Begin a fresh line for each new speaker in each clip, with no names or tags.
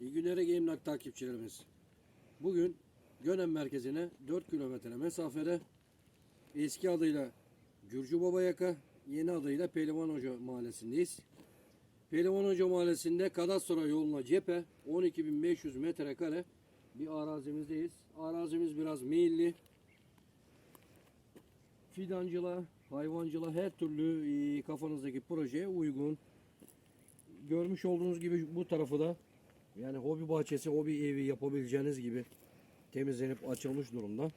İyi günler Emlak takipçilerimiz. Bugün Gönen merkezine 4 kilometre mesafede eski adıyla Gürcü Baba Yaka, yeni adıyla Pehlivan Hoca mahallesindeyiz. Pehlivan Hoca mahallesinde kadastro yoluna cephe 12.500 metrekare bir arazimizdeyiz. Arazimiz biraz meyilli. Fidancılığa, hayvancılığa her türlü e, kafanızdaki projeye uygun. Görmüş olduğunuz gibi bu tarafı da yani hobi bahçesi, hobi evi yapabileceğiniz gibi temizlenip açılmış durumda.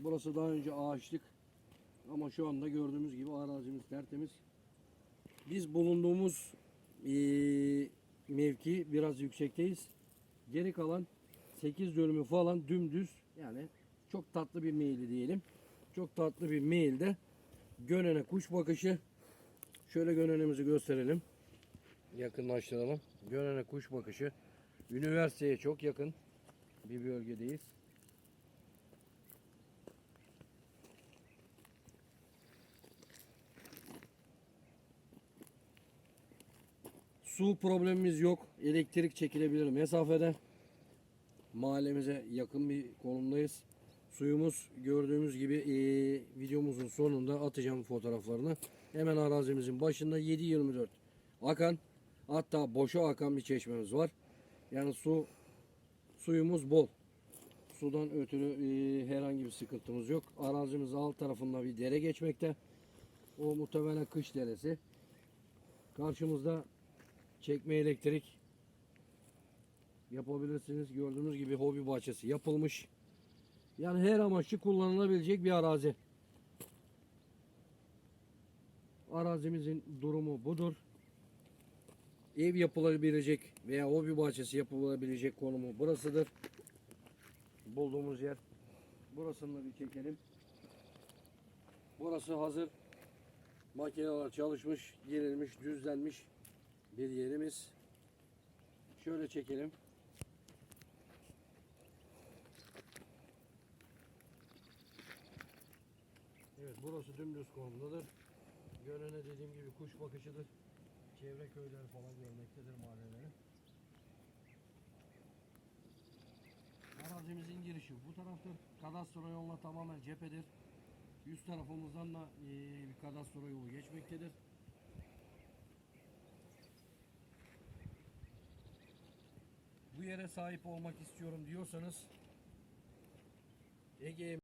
Burası daha önce ağaçlık ama şu anda gördüğümüz gibi arazimiz tertemiz. Biz bulunduğumuz eee, mevki biraz yüksekteyiz. Geri kalan 8 dönümü falan dümdüz yani çok tatlı bir meyilli diyelim. Çok tatlı bir meyilde Gönene kuş bakışı. Şöyle Gönenemizi gösterelim. Yakınlaştıralım. Gönene kuş bakışı. Üniversiteye çok yakın bir bölgedeyiz. Su problemimiz yok. Elektrik çekilebilir mesafede. Mahallemize yakın bir konumdayız. Suyumuz gördüğümüz gibi eee, videomuzun sonunda atacağım fotoğraflarını. Hemen arazimizin başında 7-24 akan hatta boşa akan bir çeşmemiz var. Yani su suyumuz bol. Sudan ötürü eee, herhangi bir sıkıntımız yok. Arazimizin alt tarafında bir dere geçmekte. O muhtemelen kış deresi. Karşımızda çekme elektrik yapabilirsiniz. Gördüğünüz gibi hobi bahçesi yapılmış. Yani her amaçlı kullanılabilecek bir arazi. Arazimizin durumu budur. Ev yapılabilecek veya hobi bahçesi yapılabilecek konumu burasıdır. Bulduğumuz yer. Burasını bir çekelim. Burası hazır. Makineler çalışmış, girilmiş, düzlenmiş bir yerimiz. Şöyle çekelim. Evet burası dümdüz konumdadır. Gölene dediğim gibi kuş bakışıdır. Çevre köyleri falan görmektedir mahalleleri. Arazimizin girişi bu taraftır. Kadastro yoluna tamamen cephedir. Yüz tarafımızdan da eee, bir kadastro yolu geçmektedir. Bu yere sahip olmak istiyorum diyorsanız Ege